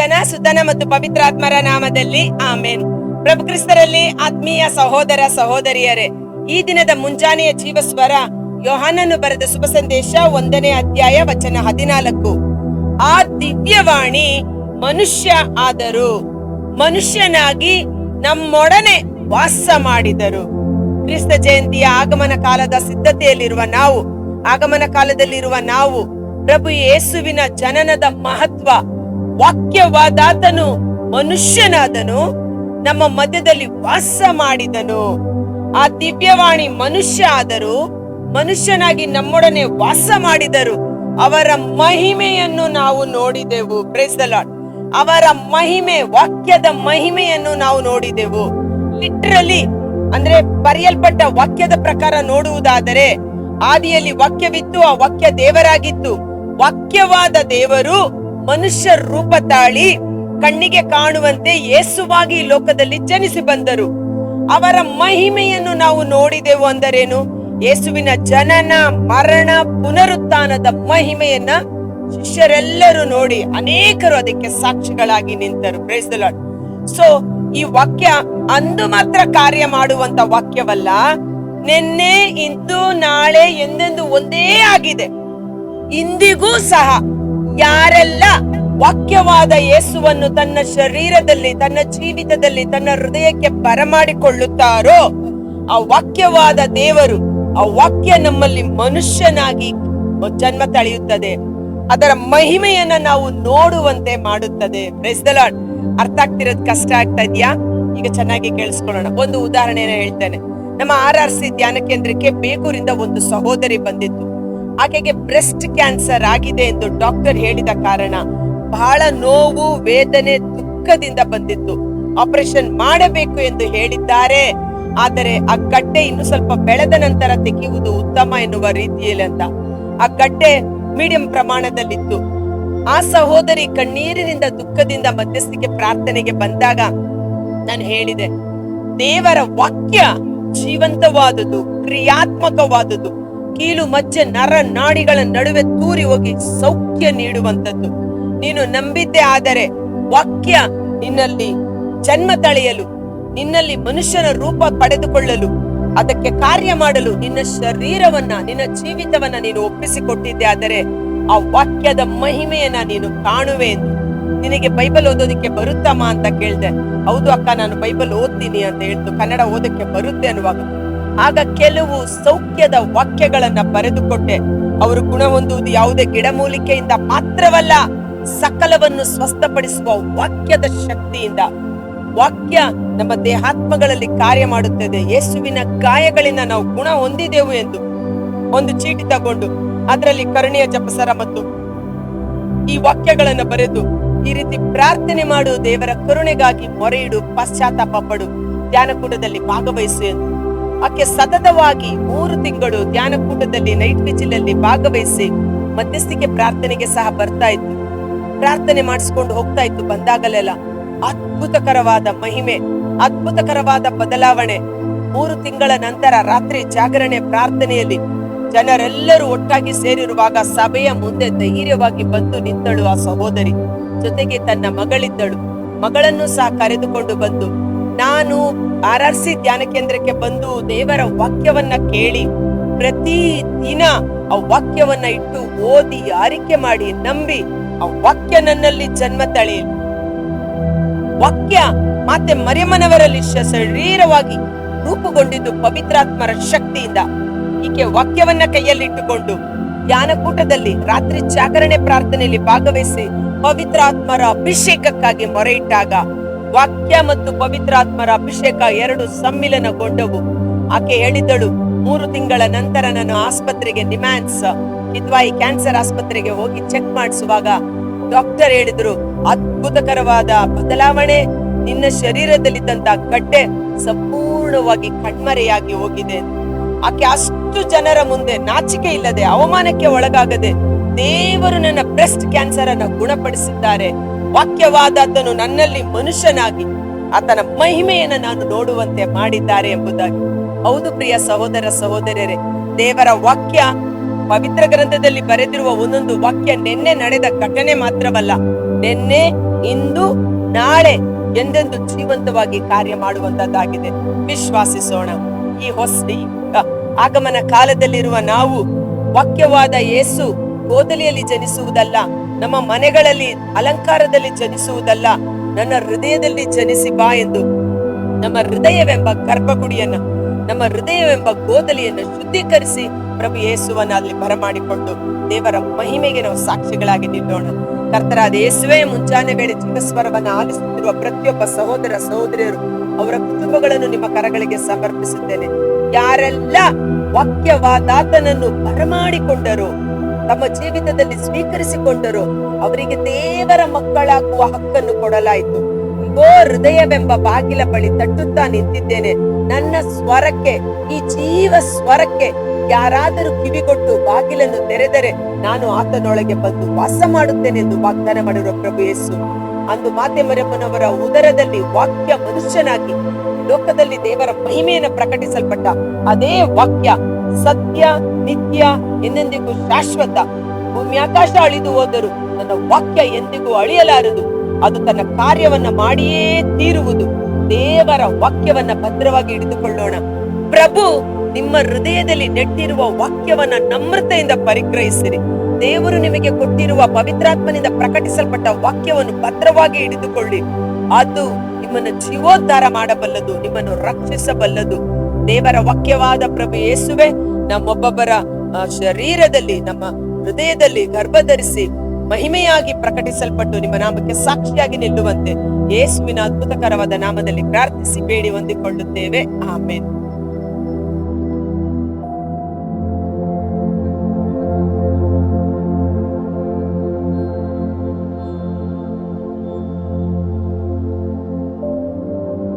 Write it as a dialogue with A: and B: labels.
A: ಸುತನ ಮತ್ತು ಪವಿತ್ರಾತ್ಮರ ನಾಮದಲ್ಲಿ ಆಮೇನ್. ಪ್ರಭು ಕ್ರಿಸ್ತರಲ್ಲಿ ಆತ್ಮೀಯ ಸಹೋದರ ಸಹೋದರಿಯರೇ, ಈ ದಿನದ ಮುಂಜಾನೆಯ ಜೀವಸ್ವರ ಯೋಹಾನನ್ನು ಬರೆದ ಶುಭ ಸಂದೇಶ ಒಂದನೇ ಅಧ್ಯಾಯ ವಚನ ಹದಿನಾಲ್ಕು. ಆ ದಿವ್ಯವಾಣಿ ಮನುಷ್ಯ ಆದರು, ಮನುಷ್ಯನಾಗಿ ನಮ್ಮೊಡನೆ ವಾಸ ಮಾಡಿದರು. ಕ್ರಿಸ್ತ ಜಯಂತಿಯ ಆಗಮನ ಕಾಲದ ಸಿದ್ಧತೆಯಲ್ಲಿರುವ ನಾವು, ಆಗಮನ ಕಾಲದಲ್ಲಿರುವ ನಾವು ಪ್ರಭು ಯೇಸುವಿನ ಜನನದ ಮಹತ್ವ ವಾಕ್ಯವಾದಾತನು, ಮನುಷ್ಯನಾದನು, ನಮ್ಮ ಮಧ್ಯದಲ್ಲಿ ವಾಸ ಮಾಡಿದನು. ಆ ದಿವ್ಯವಾಣಿ ಮನುಷ್ಯ ಆದರೂ, ಮನುಷ್ಯನಾಗಿ ನಮ್ಮೊಡನೆ ವಾಸ ಮಾಡಿದರು. ಅವರ ಮಹಿಮೆಯನ್ನು ನಾವು ನೋಡಿದೆವು. ಪ್ರೇಸ್ ದ ಲಾರ್ಡ್ ಅವರ ಮಹಿಮೆ, ವಾಕ್ಯದ ಮಹಿಮೆಯನ್ನು ನಾವು ನೋಡಿದೆವು. ಲಿಟ್ರಲಿ ಅಂದ್ರೆ ಬರೆಯಲ್ಪಟ್ಟ ವಾಕ್ಯದ ಪ್ರಕಾರ ನೋಡುವುದಾದರೆ, ಆದಿಯಲ್ಲಿ ವಾಕ್ಯವಿತ್ತು, ಆ ವಾಕ್ಯ ದೇವರಾಗಿತ್ತು. ವಾಕ್ಯವಾದ ದೇವರು ಮನುಷ್ಯ ರೂಪ ತಾಳಿ ಕಣ್ಣಿಗೆ ಕಾಣುವಂತೆ ಯೇಸುವಾಗಿ ಲೋಕದಲ್ಲಿ ಜನಿಸಿ ಬಂದರು. ಅವರ ಮಹಿಮೆಯನ್ನು ನಾವು ನೋಡಿದೆವು ಅಂದರೇನು? ಯೇಸುವಿನ ಜನನ, ಮರಣ, ಪುನರುತ್ಥಾನದ ಮಹಿಮೆಯನ್ನ ಶಿಷ್ಯರೆಲ್ಲರೂ ನೋಡಿ ಅನೇಕರು ಅದಕ್ಕೆ ಸಾಕ್ಷಿಗಳಾಗಿ ನಿಂತರು. ಪ್ರೇಸ್ ಸೊ ಈ ವಾಕ್ಯ ಅಂದು ಮಾತ್ರ ಕಾರ್ಯ ಮಾಡುವಂತ ವಾಕ್ಯವಲ್ಲ. ನಿನ್ನೆ, ಇಂದು, ನಾಳೆ, ಎಂದೆಂದು ಒಂದೇ ಆಗಿದೆ. ಇಂದಿಗೂ ಸಹ ಯಾರೆಲ್ಲ ವಾಕ್ಯವಾದ ಯೇಸುವನ್ನು ತನ್ನ ಶರೀರದಲ್ಲಿ, ತನ್ನ ಜೀವಿತದಲ್ಲಿ, ತನ್ನ ಹೃದಯಕ್ಕೆ ಬರಮಾಡಿಕೊಳ್ಳುತ್ತಾರೋ, ಆ ವಾಕ್ಯವಾದ ದೇವರು, ಆ ವಾಕ್ಯ ನಮ್ಮಲ್ಲಿ ಮನುಷ್ಯನಾಗಿ ಜನ್ಮ ತಳೆಯುತ್ತದೆ. ಅದರ ಮಹಿಮೆಯನ್ನ ನಾವು ನೋಡುವಂತೆ ಮಾಡುತ್ತದೆ. ಬ್ರೆಸ್ದಲಾಡ್. ಅರ್ಥ ಆಗ್ತಿರೋದು ಕಷ್ಟ ಆಗ್ತಾ ಇದೆಯಾ? ಈಗ ಚೆನ್ನಾಗಿ ಕೇಳಿಸ್ಕೊಳ್ಳೋಣ. ಒಂದು ಉದಾಹರಣೆನ ಹೇಳ್ತೇನೆ. ನಮ್ಮ ಆರ್ ಆರ್ ಸಿ ಧ್ಯಾನ ಕೇಂದ್ರಕ್ಕೆ ಬೇಗೂರಿಂದ ಒಂದು ಸಹೋದರಿ ಬಂದಿತ್ತು ಆಕೆಗೆ ಬ್ರೆಸ್ಟ್ ಕ್ಯಾನ್ಸರ್ ಆಗಿದೆ ಎಂದು ಡಾಕ್ಟರ್ ಹೇಳಿದ ಕಾರಣ ಬಹಳ ನೋವು, ವೇದನೆ, ದುಃಖದಿಂದ ಬಂದಿತ್ತು. ಆಪರೇಷನ್ ಮಾಡಬೇಕು ಎಂದು ಹೇಳಿದ್ದಾರೆ. ಆದರೆ ಆ ಗಡ್ಡೆ ಇನ್ನು ಸ್ವಲ್ಪ ಬೆಳೆದ ನಂತರ ತೆಗೆಯುವುದು ಉತ್ತಮ ಎನ್ನುವ ರೀತಿಯಲ್ಲಿ ಅಂತ. ಆ ಗಡ್ಡೆ ಮೀಡಿಯಂ ಪ್ರಮಾಣದಲ್ಲಿತ್ತು. ಆ ಸಹೋದರಿ ಕಣ್ಣೀರಿನಿಂದ ದುಃಖದಿಂದ ಮಧ್ಯಸ್ಥಿಕೆ ಪ್ರಾರ್ಥನೆಗೆ ಬಂದಾಗ ನಾನು ಹೇಳಿದೆ, ದೇವರ ವಾಕ್ಯ ಜೀವಂತವಾದುದು, ಕ್ರಿಯಾತ್ಮಕವಾದುದು. ಕೀಲು ಮಜ್ಜೆ ನರ ನಾಡಿಗಳ ನಡುವೆ ತೂರಿ ಹೋಗಿ ಸೌಖ್ಯ ನೀಡುವಂತದ್ದು ನೀನು ನಂಬಿದ್ದೆ ಆದರೆ ವಾಕ್ಯ ನಿನ್ನಲ್ಲಿ ಜನ್ಮ ತಳೆಯಲು, ನಿನ್ನಲ್ಲಿ ಮನುಷ್ಯನ ರೂಪ ಪಡೆದುಕೊಳ್ಳಲು, ಅದಕ್ಕೆ ಕಾರ್ಯ ಮಾಡಲು ನಿನ್ನ ಶರೀರವನ್ನ, ನಿನ್ನ ಜೀವಿತವನ್ನ ನೀನು ಒಪ್ಪಿಸಿಕೊಟ್ಟಿದ್ದೆ ಆದರೆ ಆ ವಾಕ್ಯದ ಮಹಿಮೆಯನ್ನ ನೀನು ಕಾಣುವೆ ಎಂದು. ನಿನಗೆ ಬೈಬಲ್ ಓದೋದಕ್ಕೆ ಬರುತ್ತಮ್ಮ ಅಂತ ಕೇಳ್ದೆ. ಹೌದು ಅಕ್ಕ, ನಾನು ಬೈಬಲ್ ಓದ್ತೀನಿ ಅಂತ ಹೇಳ್ತು. ಕನ್ನಡ ಓದಕ್ಕೆ ಬರುತ್ತೆ ಅನ್ನುವಾಗ ಆಗ ಕೆಲವು ಸೌಖ್ಯದ ವಾಕ್ಯಗಳನ್ನ ಬರೆದುಕೊಟ್ಟೆ. ಅವರು ಗುಣ ಹೊಂದುವುದು ಯಾವುದೇ ಗಿಡಮೂಲಿಕೆಯಿಂದ ಮಾತ್ರವಲ್ಲ, ಸಕಲವನ್ನು ಸ್ವಸ್ಥಪಡಿಸುವ ವಾಕ್ಯದ ಶಕ್ತಿಯಿಂದ. ವಾಕ್ಯ ನಮ್ಮ ದೇಹಾತ್ಮಗಳಲ್ಲಿ ಕಾರ್ಯ ಮಾಡುತ್ತದೆ. ಯೇಸುವಿನ ಗಾಯಗಳಿಂದ ನಾವು ಗುಣ ಹೊಂದಿದೆವು ಎಂದು ಒಂದು ಚೀಟಿ ತಗೊಂಡು, ಅದರಲ್ಲಿ ಕರುಣೆಯ ಜಪಸರ ಮತ್ತು ಈ ವಾಕ್ಯಗಳನ್ನು ಬರೆದು ಈ ರೀತಿ ಪ್ರಾರ್ಥನೆ ಮಾಡು, ದೇವರ ಕರುಣೆಗಾಗಿ ಮೊರೆಯಿಡು, ಪಶ್ಚಾತ್ತಾಪ ಪಡು, ಧ್ಯಾನಕೂಟದಲ್ಲಿ ಭಾಗವಹಿಸು ಎಂದು. ಆಕೆ ಸತತವಾಗಿ ಮೂರು ತಿಂಗಳು ಧ್ಯಾನಕೂಟದಲ್ಲಿ ನೈಟ್ ಬಿಚಿಲಲ್ಲಿ ಭಾಗವಹಿಸಿ ಮಧ್ಯಸ್ಥಿಕೆ ಪ್ರಾರ್ಥನೆಗೆ ಸಹ ಬರ್ತಾ ಇತ್ತು ಪ್ರಾರ್ಥನೆ ಮಾಡಿಸ್ಕೊಂಡು ಹೋಗ್ತಾ ಇತ್ತು ಬಂದಾಗಲೆಲ್ಲ. ಅದ್ಭುತಕರವಾದ ಮಹಿಮೆ, ಅದ್ಭುತಕರವಾದ ಬದಲಾವಣೆ. ಮೂರು ತಿಂಗಳ ನಂತರ ರಾತ್ರಿ ಜಾಗರಣೆ ಪ್ರಾರ್ಥನೆಯಲ್ಲಿ ಜನರೆಲ್ಲರೂ ಒಟ್ಟಾಗಿ ಸೇರಿರುವಾಗ ಸಭೆಯ ಮುಂದೆ ಧೈರ್ಯವಾಗಿ ಬಂದು ನಿಂತಳು ಆ ಸಹೋದರಿ. ಜೊತೆಗೆ ತನ್ನ ಮಗಳಿದ್ದಳು. ಮಗಳನ್ನು ಸಹ ಕರೆದುಕೊಂಡು ಬಂದು ನಾನು ಆರ್ ಆರ್ ಸಿ ಧ್ಯಾನ ಕೇಂದ್ರಕ್ಕೆ ಬಂದು ದೇವರ ವಾಕ್ಯವನ್ನ ಕೇಳಿ ಪ್ರತಿ ದಿನ ಆ ವಾಕ್ಯವನ್ನ ಇಟ್ಟು ಓದಿ ಆರಿಕೆ ಮಾಡಿ ನಂಬಿ ಆ ವಾಕ್ಯ ನನ್ನಲ್ಲಿ ಜನ್ಮ ತಳೆಯಲಿ. ವಾಕ್ಯ ಮತ್ತೆ ಮರಿಯಮ್ಮನವರಲ್ಲಿ ಶರೀರವಾಗಿ ರೂಪುಗೊಂಡಿದ್ದು ಪವಿತ್ರಾತ್ಮರ ಶಕ್ತಿಯಿಂದ ಈಕೆ ವಾಕ್ಯವನ್ನ ಕೈಯಲ್ಲಿಟ್ಟುಕೊಂಡು ಧ್ಯಾನಕೂಟದಲ್ಲಿ ರಾತ್ರಿ ಜಾಗರಣೆ ಪ್ರಾರ್ಥನೆಯಲ್ಲಿ ಭಾಗವಹಿಸಿ ಪವಿತ್ರಾತ್ಮರ ಅಭಿಷೇಕಕ್ಕಾಗಿ ಮೊರೆ ಇಟ್ಟಾಗ ವಾಕ್ಯ ಮತ್ತು ಪವಿತ್ರಾತ್ಮರ ಅಭಿಷೇಕ ಎರಡು ಸಮ್ಮಿಲನಗೊಂಡವು. ಆಕೆ ಹೇಳಿದ್ದಳು ಮೂರು ತಿಂಗಳ ನಂತರ ನಾನು ಆಸ್ಪತ್ರೆಗೆ ನಿಮ್ಯಾನ್ಸ್ ಕಿದ್ವಾಯಿ ಕ್ಯಾನ್ಸರ್ ಆಸ್ಪತ್ರೆಗೆ ಹೋಗಿ ಚೆಕ್ ಮಾಡಿಸುವಾಗ ಡಾಕ್ಟರ್ ಹೇಳಿದ್ರು, ಅದ್ಭುತಕರವಾದ ಬದಲಾವಣೆ, ನಿನ್ನ ಶರೀರದಲ್ಲಿದ್ದಂತ ಗಡ್ಡೆ ಸಂಪೂರ್ಣವಾಗಿ ಕಣ್ಮರೆಯಾಗಿ ಹೋಗಿದೆ ಆಕೆ ಅಷ್ಟು ಜನರ ಮುಂದೆ ನಾಚಿಕೆ ಇಲ್ಲದೆ ಅವಮಾನಕ್ಕೆ ಒಳಗಾಗದೆ ದೇವರು ನನ್ನ ಬ್ರೆಸ್ಟ್ ಕ್ಯಾನ್ಸರ್ ಅನ್ನ ಗುಣಪಡಿಸಿದ್ದಾರೆ. ವಾಕ್ಯವಾದದ್ದನು ನನ್ನಲ್ಲಿ ಮನುಷ್ಯನಾಗಿ ಆತನ ಮಹಿಮೆಯನ್ನು ನಾನು ನೋಡುವಂತೆ ಮಾಡಿದ್ದಾರೆ ಎಂಬುದಾಗಿ. ಹೌದು ಪ್ರಿಯ ಸಹೋದರ ಸಹೋದರರೇ ದೇವರ ವಾಕ್ಯ ಪವಿತ್ರ ಗ್ರಂಥದಲ್ಲಿ ಬರೆದಿರುವ ಒಂದೊಂದು ವಾಕ್ಯ ನಿನ್ನೆ ನಡೆದ ಘಟನೆ ಮಾತ್ರವಲ್ಲ, ನಿನ್ನೆ, ಇಂದು, ನಾಳೆ ಎಂದೆಂದು ಜೀವಂತವಾಗಿ ಕಾರ್ಯ ಮಾಡುವಂತದ್ದಾಗಿದೆ ವಿಶ್ವಾಸಿಸೋಣ, ಈ ಹೊಸ ಆಗಮನ ಕಾಲದಲ್ಲಿರುವ ನಾವು ವಾಕ್ಯವಾದ ಯೇಸು ಗೋದಲಿಯಲ್ಲಿ ಜನಿಸುವುದಲ್ಲ ನಮ್ಮ ಮನೆಗಳಲ್ಲಿ ಅಲಂಕಾರದಲ್ಲಿ ಜನಿಸುವುದಲ್ಲ, ನನ್ನ ಹೃದಯದಲ್ಲಿ ಜನಿಸಿ ಬಾ ಎಂದು. ನಮ್ಮ ಹೃದಯವೆಂಬ ಗರ್ಭಗುಡಿಯನ್ನ, ನಮ್ಮ ಹೃದಯವೆಂಬ ಗೋದಲಿಯನ್ನು ಶುದ್ಧೀಕರಿಸಿ ಪ್ರಭು ಯೇಸುವನ್ನ ಅಲ್ಲಿ ಬರಮಾಡಿಕೊಂಡು ದೇವರ ಮಹಿಮೆಗೆ ನಾವು ಸಾಕ್ಷಿಗಳಾಗಿ ನಿಲ್ಲೋಣ. ಕರ್ತರಾದ ಯೇಸುವೆ, ಮುಂಜಾನೆ ವೇಳೆ ಚಿಕ್ಕಸ್ವರವನ್ನ ಆಲಿಸುತ್ತಿರುವ ಪ್ರತಿಯೊಬ್ಬ ಸಹೋದರ ಸಹೋದರಿಯರು ಅವರ ಕುಟುಂಬಗಳನ್ನು ನಿಮ್ಮ ಕರಗಳಿಗೆ ಸಮರ್ಪಿಸುತ್ತೇನೆ. ಯಾರೆಲ್ಲ ವಾಕ್ಯವಾದಾತನನ್ನು ಬರಮಾಡಿಕೊಂಡರು ತಮ್ಮ ಜೀವಿತದಲ್ಲಿ ಸ್ವೀಕರಿಸಿಕೊಂಡರು. ಅವರಿಗೆ ದೇವರ ಮಕ್ಕಳಾಗುವ ಹಕ್ಕನ್ನು ಕೊಡಲಾಯಿತು. ಗೋ ಹೃದಯವೆಂಬ ಬಾಗಿಲ ಬಳಿ ತಟ್ಟುತ್ತಾ ನಿಂತಿದ್ದೇನೆ. ನನ್ನ ಸ್ವರಕ್ಕೆ, ಈ ಜೀವ ಸ್ವರಕ್ಕೆ ಯಾರಾದರೂ ಕಿವಿಗೊಟ್ಟು ಬಾಗಿಲನ್ನು ತೆರೆದರೆ ನಾನು ಆತನೊಳಗೆ ಬಂದು ವಾಸ ಮಾಡುತ್ತೇನೆ ಎಂದು ವಾಗ್ದಾನ ಮಾಡಿರುವ ಪ್ರಭು ಯೇಸು. ಅಂದು ಮಾತೆ ಮರಿಯಮ್ಮನವರ ಉದರದಲ್ಲಿ ವಾಕ್ಯ ಮನುಷ್ಯನಾಗಿ, ಲೋಕದಲ್ಲಿ ದೇವರ ಮಹಿಮೆಯನ್ನು ಪ್ರಕಟಿಸಲ್ಪಟ್ಟ ಅದೇ ವಾಕ್ಯ ಸತ್ಯ, ನಿತ್ಯ ಎಂದೆಂದಿಗೂ ಶಾಶ್ವತ. ಭೂಮಿ ಆಕಾಶ ಅಳಿದು ಹೋದರು ನನ್ನ ವಾಕ್ಯ ಎಂದಿಗೂ ಅಳಿಯಲಾರದು. ಅದು ತನ್ನ ಕಾರ್ಯವನ್ನ ಮಾಡಿಯೇ ತೀರುವುದು. ದೇವರ ವಾಕ್ಯವನ್ನ ಭದ್ರವಾಗಿ ಹಿಡಿದುಕೊಳ್ಳೋಣ. ಪ್ರಭು, ನಿಮ್ಮ ಹೃದಯದಲ್ಲಿ ನೆಟ್ಟಿರುವ ವಾಕ್ಯವನ್ನ ನಮ್ರತೆಯಿಂದ ಪರಿಗ್ರಹಿಸಿರಿ. ದೇವರು ನಿಮಗೆ ಕೊಟ್ಟಿರುವ ಪವಿತ್ರಾತ್ಮನಿಂದ ಪ್ರಕಟಿಸಲ್ಪಟ್ಟ ವಾಕ್ಯವನ್ನು ಭದ್ರವಾಗಿ ಹಿಡಿದುಕೊಳ್ಳಿ. ಅದು ನಿಮ್ಮನ್ನು ಜೀವೋದ್ಧಾರ ಮಾಡಬಲ್ಲದು, ನಿಮ್ಮನ್ನು ರಕ್ಷಿಸಬಲ್ಲದು. ದೇವರ ವಾಕ್ಯವಾದ ಪ್ರಭು ಯೇಸುವೆ ನಮ್ಮೊಬ್ಬೊಬ್ಬರ ಶರೀರದಲ್ಲಿ, ನಮ್ಮ ಹೃದಯದಲ್ಲಿ ಗರ್ಭಧರಿಸಿ ಮಹಿಮೆಯಾಗಿ ಪ್ರಕಟಿಸಲ್ಪಟ್ಟು ನಿಮ್ಮ ನಾಮಕ್ಕೆ ಸಾಕ್ಷಿಯಾಗಿ ನಿಲ್ಲುವಂತೆ ಯೇಸುವಿನ ಅದ್ಭುತಕರವಾದ ನಾಮದಲ್ಲಿ ಪ್ರಾರ್ಥಿಸಿ, ಬೇಡಿ ಹೊಂದಿಕೊಳ್ಳುತ್ತೇವೆ. ಆಮೇಲೆ